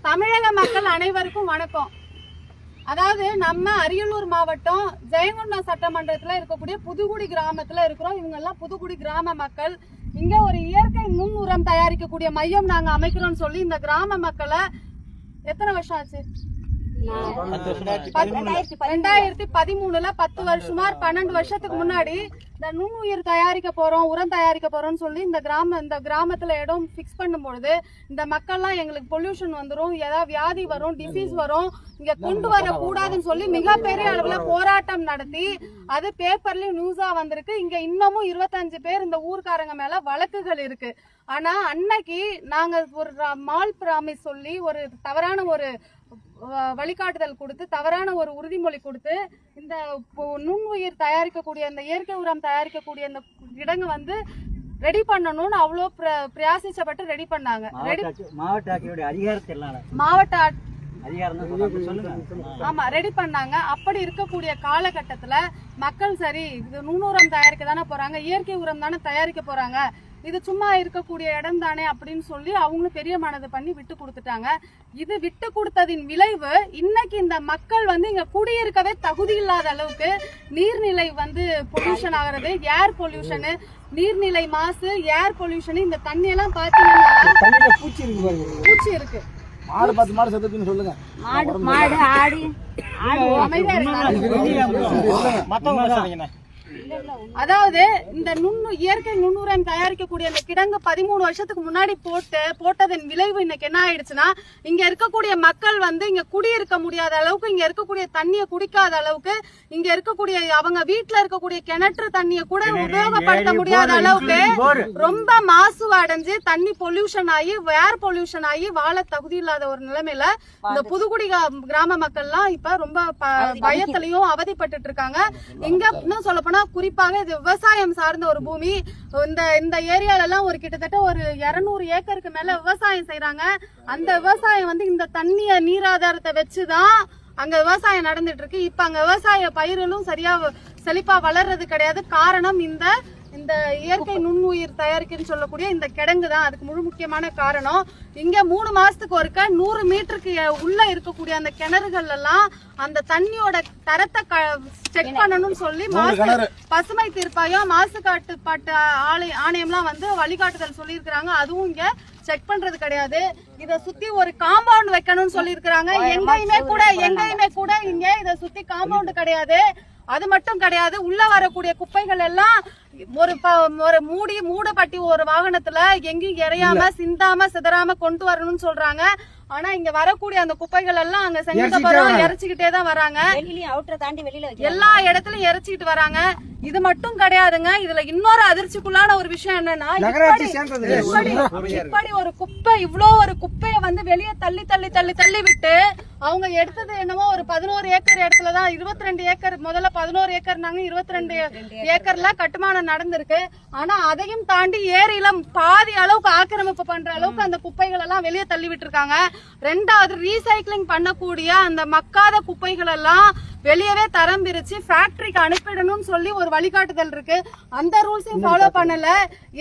தமிழக மக்கள் அனைவருக்கும் வணக்கம். அதாவது நம்ம அரியலூர் மாவட்டம் ஜெயங்கொண்டம் சட்டமன்றத்துல இருக்கக்கூடிய புதுக்குடி கிராமத்துல இருக்கிறோம். இவங்க எல்லாம் புதுக்குடி கிராம மக்கள். இங்க ஒரு இயற்கை நுண் உரம் தயாரிக்கக்கூடிய மையம் நாங்க அமைக்கிறோம்னு சொல்லி இந்த கிராம மக்களை எத்தனை வருஷம் ஆச்சு? ரெண்டாயிரத்தி பதிமூணுல பத்து வருஷம் சுமார் பன்னெண்டு வருஷத்துக்கு முன்னாடி இந்த நுண்ணுயிர் தயாரிக்க போறோம் உரம் தயாரிக்க போறோம்னு சொல்லி இந்த கிராம இந்த கிராமத்துல இடம் ஃபிக்ஸ் பண்ணும்பொழுது இந்த மக்கள்லாம் எங்களுக்கு பொல்யூஷன் வந்துடும் ஏதாவது வியாதி வரும் டிசீஸ் வரும் இங்க கொண்டு வர கூடாதுன்னு சொல்லி மிகப்பெரிய அளவுல போராட்டம் நடத்தி அது பேப்பர்லயும் நியூஸா வந்திருக்கு. இங்க இன்னமும் இருபத்தஞ்சு பேர் இந்த ஊர்க்காரங்க மேல வழக்குகள் இருக்கு. ஆனா அன்னைக்கு நாங்க ஒரு மால் பிராமிஸ் சொல்லி ஒரு தவறான ஒரு வழிகாட்டுதல் கொடுத்து தவறான ஒரு உறுதிமொழி கொடுத்து இந்த நுண்ணுயிர் தயாரிக்கக்கூடிய இந்த இயற்கை உரம் தயாரிக்கக்கூடிய இந்த கிடங்கு வந்து ரெடி பண்ணணும்னு அவ்வளோ பிர- பிரயாசிச்சப்பட்டு ரெடி பண்ணாங்க. மாவட்ட ஆட்சி- மாவட்ட ஆட்சியோட அதிகாரத்தை எல்லாம் மாவட்ட ஆமா ரெடி பண்ணாங்க. அப்படி இருக்கக்கூடிய காலகட்டத்துல மக்கள் சரி இது நுண்ணுரம் தயாரிக்க தானே போறாங்க இயற்கை உரம் தானே தயாரிக்க போறாங்க இது சும்மா இருக்கக்கூடிய இடம் தானே அப்படின்னு சொல்லி அவங்களும் பெரிய மனது பண்ணி விட்டு கொடுத்துட்டாங்க. இது விட்டு கொடுத்ததின் விளைவு இன்னைக்கு இந்த மக்கள் வந்து இங்க குடியிருக்கவே தகுதி இல்லாத அளவுக்கு நீர்நிலை வந்து பொல்யூஷன் ஆகுறது ஏர் பொல்யூஷனு நீர்நிலை மாசு ஏர் பொல்யூஷன் இந்த தண்ணி எல்லாம் பாத்தீங்கன்னா பூச்சி இருக்கு பாருங்க. பூச்சி இருக்கு. மாடு பத்து மாடு செத்துச்சுன்னு சொல்லுங்க. மாடு மாடு ஆடு ஆடு. அமைதியா சொல்லுங்க அதாவது இந்த நுண்ணு இயற்கை நுண்ணுரம் தயாரிக்கக்கூடிய அந்த கிடங்கு பதிமூணு வருஷத்துக்கு முன்னாடி போட்டு போட்டதன் விளைவு இன்னைக்கு என்ன ஆயிடுச்சுன்னா இங்க இருக்கக்கூடிய மக்கள் வந்து இங்க குடியிருக்க முடியாத அளவுக்கு இங்க இருக்கக்கூடிய தண்ணியை குடிக்காத அளவுக்கு இங்க இருக்கக்கூடிய அவங்க வீட்டுல இருக்கக்கூடிய கிணற்று தண்ணியை கூட உபயோகப்படுத்த முடியாத அளவுக்கு ரொம்ப மாசு அடைஞ்சு தண்ணி பொல்யூஷன் ஆகி ஏர் பொல்யூஷன் ஆகி வாழ தகுதி இல்லாத ஒரு நிலைமையில இந்த புதுக்குடி கிராம மக்கள்லாம் இப்ப ரொம்ப ப- பயத்திலையும் அவதிப்பட்டுட்டு இருக்காங்க. இங்க இன்னும் சொல்ல போனா குறிப்பாக இது விவசாயம் சார்ந்த ஒரு பூமி. இந்த இந்த ஏரியாலெல்லாம் ஒரு கிட்டத்தட்ட ஒரு இரநூறு ஏக்கருக்கு மேல விவசாயம் செய்யறாங்க அந்த விவசாயம் வந்து இந்த தண்ணிய நீராதாரத்தை வச்சுதான் அங்க விவசாயம் நடந்துட்டு இருக்கு. இப்ப அங்க விவசாய பயிர்களும் சரியா செழிப்பா வளர்றது கிடையாது. காரணம் இந்த இந்த இயற்கை நுண்ணுயிர் தயாரிக்குன்னு சொல்லக்கூடிய இந்த கிடங்கு தான் அதுக்கு முழு முக்கியமான காரணம். இங்க மூணு மாசத்துக்கு ஒருக்க நூறு மீட்டருக்கு உள்ள இருக்கக்கூடிய அந்த கிணறுகள் எல்லாம் அந்த தண்ணியோட தரத்தை செக் பண்ணணும்னு சொல்லி மாசு பசுமை தீர்ப்பாயம் மாசு கட்டுப்பாட்டு ஆலை ஆணையம்லாம் வந்து வழிகாட்டுதல் சொல்லியிருக்கிறாங்க. அதுவும் இங்க செக் பண்றது கிடையாது. இத சுத்தி ஒரு காம்பவுண்ட் வைக்கணும்னு சொல்லியிருக்கிறாங்க. எங்கேயுமே கூட எங்கேயுமே கூட இங்க இத சுத்தி காம்பவுண்ட் கிடையாது. அது மட்டும் கிடையாது. உள்ள வரக்கூடிய குப்பைகள் எல்லாம் ஒரு ஒரு மூடி மூடப்பட்டி ஒரு வாகனத்துல எங்கேயும் இறையாம சிந்தாம சிதறாம கொண்டு வரணும்னு சொல்றாங்க. ஆனா இங்க வரக்கூடிய அந்த குப்பைகள் எல்லாம் அங்க செஞ்சப்பறம் இறைச்சிக்கிட்டே தான் வராங்க. வெளியிலயும் அவுட்டரை தாண்டி வெளியில வைக்க எல்லா இடத்துலயும் இறைச்சிக்கிட்டு வராங்க. இது மட்டும் கிடையாதுங்க. இதுல இன்னொரு அதிர்ச்சிக்குள்ளான ஒரு விஷயம் என்னன்னா நகராட்சி இப்படி- ஒரு குப்பை இவ்ளோ ஒரு குப்பைய வந்து வெளியே தள்ளி தள்ளி தள்ளி தள்ளி விட்டு அவங்க எடுத்தது என்னமோ ஒரு பதினோரு ஏக்கர் இடத்துல தான் இருபத்தி ரெண்டு ஏக்கர் முதல்ல பதினோரு ஏக்கர்னாங்க இருபத்தி ரெண்டு ஏக்கர்ல கட்டுமானம் நடந்திருக்கு. ஆனா அதையும் தாண்டி ஏரியில பாதி அளவுக்கு ஆக்கிரமிப்பு பண்ற அளவுக்கு அந்த குப்பைகள் எல்லாம் வெளியே தள்ளி விட்டுருக்காங்க ரெண்டாவது ரீசைக்ளிங் பண்ணக்கூடிய அந்த மக்காத குப்பைகள் எல்லாம் வெளியவே தரம் பிரிச்சு ஃபேக்டரிக்கு அனுப்பிடணும்னு சொல்லி ஒரு வழிகாட்டுதல் இருக்கு. அந்த ரூல்ஸையும் ஃபாலோ பண்ணல.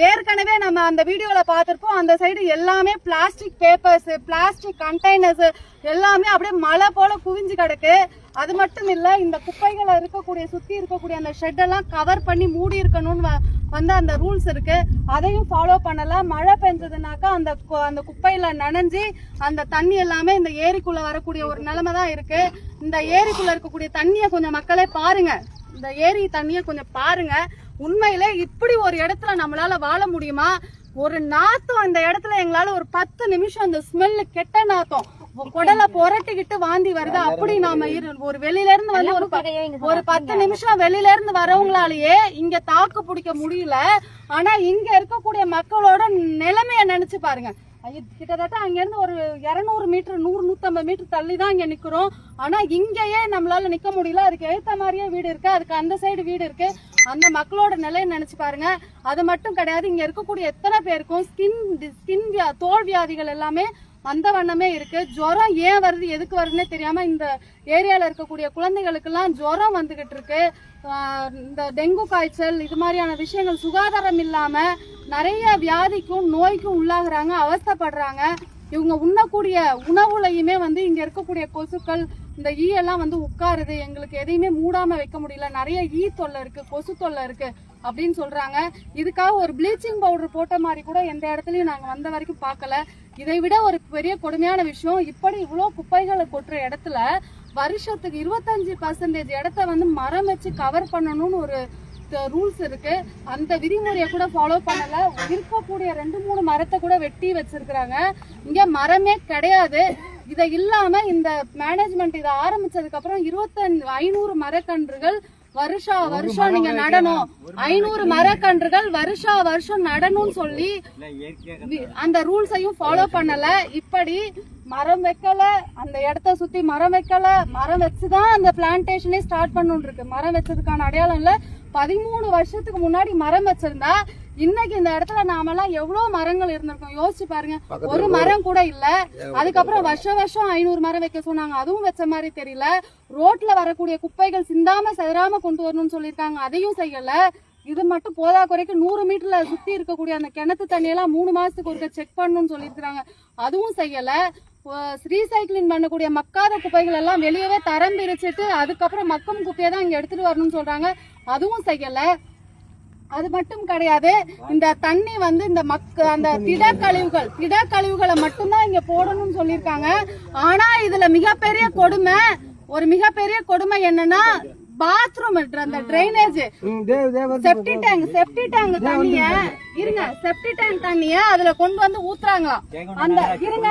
ஏற்கனவே நம்ம அந்த வீடியோல பார்த்திருப்போம். அந்த சைடு எல்லாமே பிளாஸ்டிக் பேப்பர்ஸ் பிளாஸ்டிக் கண்டெய்னர்ஸ் எல்லாமே அப்படியே மழை போல குவிஞ்சு கிடக்கு. அது மட்டும் இல்ல இந்த குப்பைகளை இருக்கக்கூடிய சுத்தி இருக்கக்கூடிய அந்த ஷெட் எல்லாம் கவர் பண்ணி மூடி இருக்கணும்னு வந்து அந்த ரூல்ஸ் இருக்கு. அதையும் ஃபாலோ பண்ணல. மழை பெஞ்சதுனாக்கா அந்த அந்த குப்பையில நனைஞ்சு அந்த தண்ணி எல்லாமே இந்த ஏரிக்குள்ள வரக்கூடிய ஒரு நிலைமை தான் இருக்கு. இந்த ஏரிக்குள்ள இருக்கக்கூடிய தண்ணியை கொஞ்சம் மக்களே பாருங்க. இந்த ஏரி தண்ணியை கொஞ்சம் பாருங்க. உண்மையிலே இப்படி ஒரு இடத்துல நம்மளால வாழ முடியுமா? ஒரு நாத்தம் அந்த இடத்துல எங்களால ஒரு பத்து நிமிஷம் அந்த ஸ்மெல்லு கெட்ட நாத்தம். குடலை புரட்டிக்கிட்டு வாந்தி வருது. அப்படி நாம இரு ஒரு வெளியில இருந்து வந்து ஒரு ஒரு பத்து நிமிஷம் வெளியில இருந்து வரவங்களாலேயே இங்க தாக்கு பிடிக்க முடியல. ஆனா இங்க இருக்கக்கூடிய மக்களோட நிலைமைய நினைச்சு பாருங்க. கிட்டத்தட்ட அங்கேருந்து ஒரு இரநூறு மீட்டர் நூறு நூத்தம்பது மீட்டர் தள்ளி தான் இங்க நிக்கிறோம். ஆனா இங்கேயே நம்மளால நிக்க முடியல. அதுக்கு ஏற்ற மாதிரியே வீடு இருக்கு. அதுக்கு அந்த சைடு வீடு இருக்கு. அந்த மக்களோட நிலையை நினைச்சு பாருங்க. அது மட்டும் கிடையாது இங்க இருக்கக்கூடிய எத்தனை பேருக்கும் ஸ்கின் ஸ்கின் தோல் வியாதிகள் எல்லாமே அந்த வண்ணமே இருக்கு. ஜுரம் ஏன் வருது எதுக்கு வருதுன்னே தெரியாம இந்த ஏரியால இருக்கக்கூடிய குழந்தைகளுக்கெல்லாம் ஜுரம் வந்துகிட்டு இருக்கு. இந்த டெங்கு காய்ச்சல் இது மாதிரியான விஷயங்கள் சுகாதாரம் இல்லாம நிறைய வியாதிக்கும் நோய்க்கும் உள்ளாகுறாங்க அவஸ்தைப்படுறாங்க. இவங்க உண்ணக்கூடிய உணவுலையுமே வந்து இங்க இருக்கக்கூடிய கொசுக்கள் இந்த ஈ எல்லாம் வந்து உட்காருது. எங்களுக்கு எதையுமே மூடாம வைக்க முடியல. நிறைய ஈ தொல்லை இருக்கு கொசு தொல்லை இருக்கு அப்படின்னு சொல்றாங்க. இதுக்காக ஒரு ப்ளீச்சிங் பவுடர் போட்ட மாதிரி கூட எந்த இடத்துலயும் நாங்க வந்த வரைக்கும் பார்க்கல. இதை விட ஒரு பெரிய கொடுமையான விஷயம் இப்படி இவ்வளோ குப்பைகளை கொட்டுற இடத்துல வருஷத்துக்கு இருபத்தஞ்சு பர்சன்டேஜ் இடத்த வந்து மரம் வச்சு கவர் பண்ணணும்னு ஒரு ரூல்ஸ் இருக்கு. அந்த விதிமுறையை கூட ஃபாலோ பண்ணல. இருக்கக்கூடிய ரெண்டு மூணு மரத்தை கூட வெட்டி வச்சிருக்கிறாங்க. இங்க மரமே கிடையாது. இதை இல்லாம இந்த மேனேஜ்மெண்ட் இதை ஆரம்பிச்சதுக்கு அப்புறம் இருபத்தஞ்சு ஐநூறு மரக்கன்றுகள் வருஷா வருஷம் நீங்க நடணும். ஐநூறு மரக்கன்றுகள் வருஷா வருஷம் நடணும்னு சொல்லி அந்த ரூல்ஸையும் ஃபாலோ பண்ணல. இப்படி மரம் வைக்கல அந்த இடத்த சுத்தி மரம் வைக்கல மரம் வச்சுதான் அந்த பிளான்டேஷனே ஸ்டார்ட் பண்ணணும் இருக்கு. மரம் வச்சதுக்கான அடையாளம் இல்ல. பதிமூணு வருஷத்துக்கு முன்னாடி மரம் வச்சிருந்தா இன்னைக்கு இந்த இடத்துல நாமெல்லாம் எவ்வளவு மரங்கள் இருந்திருக்கோம். யோசிச்சு பாருங்க. ஒரு மரம் கூட இல்ல. அதுக்கப்புறம் வருஷம் வருஷம் ஐநூறு மரம் வைக்க சொன்னாங்க. அதுவும் வச்ச மாதிரி தெரியல. ரோட்ல வரக்கூடிய குப்பைகள் சிந்தாம செதறாம கொண்டு வரணும்னு சொல்லியிருக்காங்க. அதையும் செய்யல. இது மட்டும் போதா குறைக்கு நூறு மீட்டர்ல சுத்தி இருக்கக்கூடிய அந்த கிணத்து தண்ணியெல்லாம் மூணு மாசத்துக்கு ஒருக்க செக் பண்ணணும்னு சொல்லியிருக்காங்க அதுவும் செய்யல. ரீசைக்ளிங் பண்ணக்கூடிய மக்காத குப்பைகள் எல்லாம் வெளியவே தரம் பிரிச்சுட்டு அதுக்கப்புறம் மக்கும் குப்பையை தான் இங்க எடுத்துட்டு வரணும்னு சொல்றாங்க. அதுவும் செய்யல. அது மட்டும் கிடையாது இந்த தண்ணி வந்து இந்த மக்க அந்த திடக்கழிவுகள் திடக்கழிவுகளை மட்டும்தான் இங்க போடணும்னு சொல்லியிருக்காங்க. ஆனா இதுல மிகப்பெரிய கொடுமை ஒரு மிகப்பெரிய கொடுமை என்னன்னா பாத்ரூம் அந்த drainage septic tank septic tank தண்ணிய இருங்க செப்டி டேங்க் தண்ணிய அதுல கொண்டு வந்து ஊத்துறாங்களாம். அந்த இருங்க.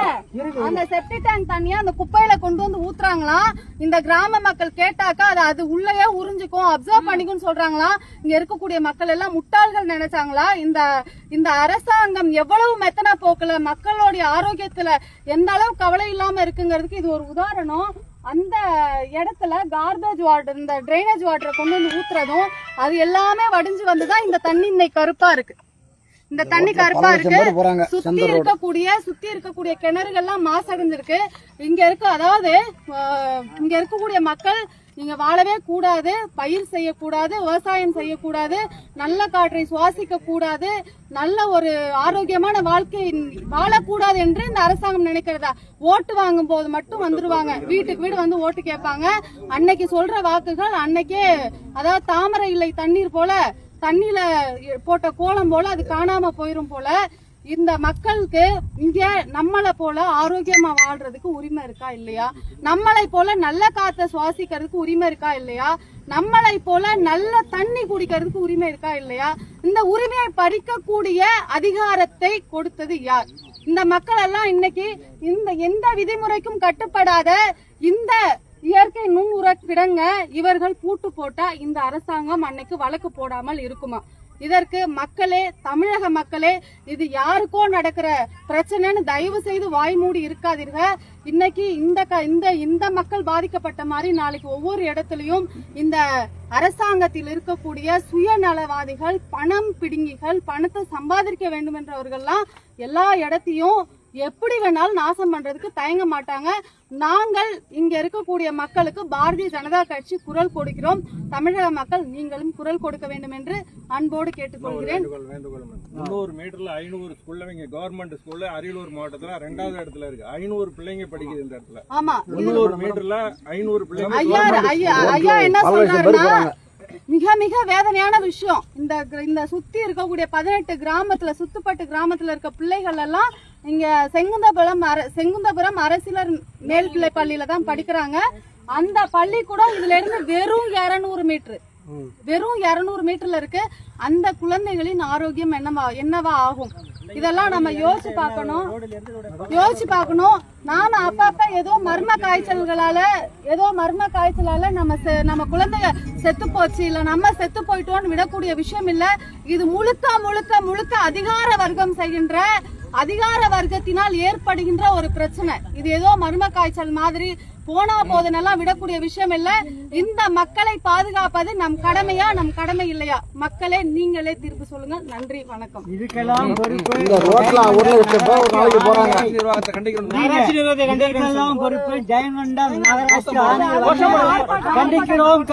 அந்த செப்டி டேங்க் தண்ணிய அந்த குப்பையில கொண்டு வந்து ஊத்துறாங்களாம். இந்த கிராம மக்கள் கேட்டாக்கா அது அது உள்ளேயே உறிஞ்சுக்கும் அப்சர்வ் பண்ணிக்கும்னு சொல்றாங்களாம். இங்க இருக்கக்கூடிய மக்கள் எல்லாம் முட்டாள்கள் நினைச்சாங்களா? இந்த இந்த அரசாங்கம் எவ்வளவு மெத்தன போக்குல மக்களுடைய ஆரோக்கியத்துல எந்த அளவு கவலை இல்லாம இருக்குங்கிறதுக்கு இது ஒரு உதாரணம். அந்த இடத்துல கார்பேஜ் வாட்டர் இந்த ட்ரைனேஜ் வாட்டரை கொண்டு வந்து ஊத்துறதும் அது எல்லாமே வடிஞ்சு வந்துதான் இந்த தண்ணி இன்னைக்கு கருப்பா இருக்கு. இந்த தண்ணி கருப்பா இருக்கு. சுத்தி இருக்கக்கூடிய சுத்தி இருக்கக்கூடிய கிணறுகள்லாம் மாசடைஞ்சிருக்கு. இங்க இருக்க அதாவது இங்க இருக்கக்கூடிய மக்கள் நீங்க வாழவே கூடாது பயிர் செய்யக்கூடாது விவசாயம் செய்யக்கூடாது நல்ல காற்றை சுவாசிக்க கூடாது நல்ல ஒரு ஆரோக்கியமான வாழ்க்கை வாழக்கூடாது என்று இந்த அரசாங்கம் நினைக்கிறதா? ஓட்டு வாங்கும் போது மட்டும் வந்துருவாங்க. வீட்டுக்கு வீடு வந்து ஓட்டு கேட்பாங்க. அன்னைக்கு சொல்ற வாக்குகள் அன்னைக்கே அதாவது தாமரை இல்லை தண்ணீர் போல தண்ணியில போட்ட கோலம் போல அது காணாம போயிரும் போல இந்த மக்களுக்கு இங்க நம்மளை போல ஆரோக்கியமா வாழ்றதுக்கு உரிமை இருக்கா இல்லையா? நம்மளை போல நல்ல காத்த சுவாசிக்கிறதுக்கு உரிமை இருக்கா இல்லையா? நம்மளை போல நல்ல தண்ணி குடிக்கிறதுக்கு உரிமை இருக்கா இல்லையா? இந்த உரிமையை பறிக்கக்கூடிய அதிகாரத்தை கொடுத்தது யார்? இந்த மக்கள் எல்லாம் இன்னைக்கு இந்த எந்த விதிமுறைக்கும் கட்டுப்படாத இந்த இயற்கை நுண் உரக்கிடங்க இவர்கள் பூட்டு போட்டா இந்த அரசாங்கம் அன்னைக்கு வழக்கு போடாமல் இருக்குமா? இதற்கு மக்களே தமிழக மக்களே இது யாருக்கோ நடக்கிற பிரச்சனைன்னு தயவு செய்து வாய் மூடி இருக்காதீர்க இன்னைக்கு இந்த க- இந்த இந்த மக்கள் பாதிக்கப்பட்ட மாதிரி நாளைக்கு ஒவ்வொரு இடத்துலயும் இந்த அரசாங்கத்தில் இருக்கக்கூடிய சுயநலவாதிகள் பணம் பிடுங்கிகள் பணத்தை சம்பாதிக்க வேண்டும் என்றவர்கள்லாம் எல்லா இடத்தையும் எப்படி வேணாலும் நாசம் பண்றதுக்கு தயங்க மாட்டாங்க. நாங்கள் இங்க இருக்கக்கூடிய மக்களுக்கு பாரதிய ஜனதா கட்சி குரல் கொடுக்கிறோம். தமிழக மக்கள் நீங்களும் குரல் கொடுக்க வேண்டும் என்று அன்போடு கேட்டுக்கொள்கிறேன். முந்நூறு மீட்டர்ல ஐநூறு ஸ்கூல்ல இங்க கவர்மெண்ட் ஸ்கூல்ல அரியலூர் மாவட்டத்துல ரெண்டாவது இடத்துல இருக்கு. ஐநூறு பிள்ளைங்க படிக்குது இந்த இடத்துல. ஆமா. முந்நூறு மீட்டர்ல ஐநூறு பிள்ளைங்க ஐயா ஐயா என்ன சொல்றாருன்னா மிக மிக வேதனையான விஷயம். இந்த இந்த சுத்தி இருக்கக்கூடிய பதினெட்டு கிராமத்துல சுத்துப்பட்டு கிராமத்துல இருக்க பிள்ளைகள் எல்லாம் இங்க செங்குந்தபுரம் செங்குந்தபுரம் அரசியலர் மேல்நிலை பள்ளியில தான் படிக்கிறாங்க. அந்த பள்ளிக்கூடம் இதுல இருந்து வெறும் 200 மீட்டர் வெறும் 200 மீட்டர்ல இருக்கு. அந்த குழந்தைகளின் ஆரோக்கியம் என்னவா என்னவா ஆகும்? இதெல்லாம் நம்ம யோசிச்சு பார்க்கணும். யோசிச்சு பார்க்கணும். நாம அப்பப்ப ஏதோ மர்ம காய்ச்சல்களால ஏதோ மர்ம காய்ச்சலால நம்ம நம்ம குழந்தைய செத்து போச்சு இல்ல நம்ம செத்து போயிட்டோம்னு விடக்கூடிய விஷயம் இல்ல. இது முழுக்க முழுக்க முழுக்க அதிகார வர்க்கம் செய்கின்ற அதிகார வர்க்கத்தினால் ஏற்படுகின்ற ஒரு பிரச்சனை. இது ஏதோ மர்ம காய்ச்சல் மாதிரி போனா போதுனெல்லாம் விடக்கூடிய விஷயம் இல்ல. இந்த மக்களை பாதுகாப்பது நம் கடமையா நம் கடமை இல்லையா? மக்களே நீங்களே தீர்ப்பு சொல்லுங்க. நன்றி வணக்கம். இதுக்கெல்லாம் பொறுப்பு நகராட்சி கண்டிக்கிறோம்.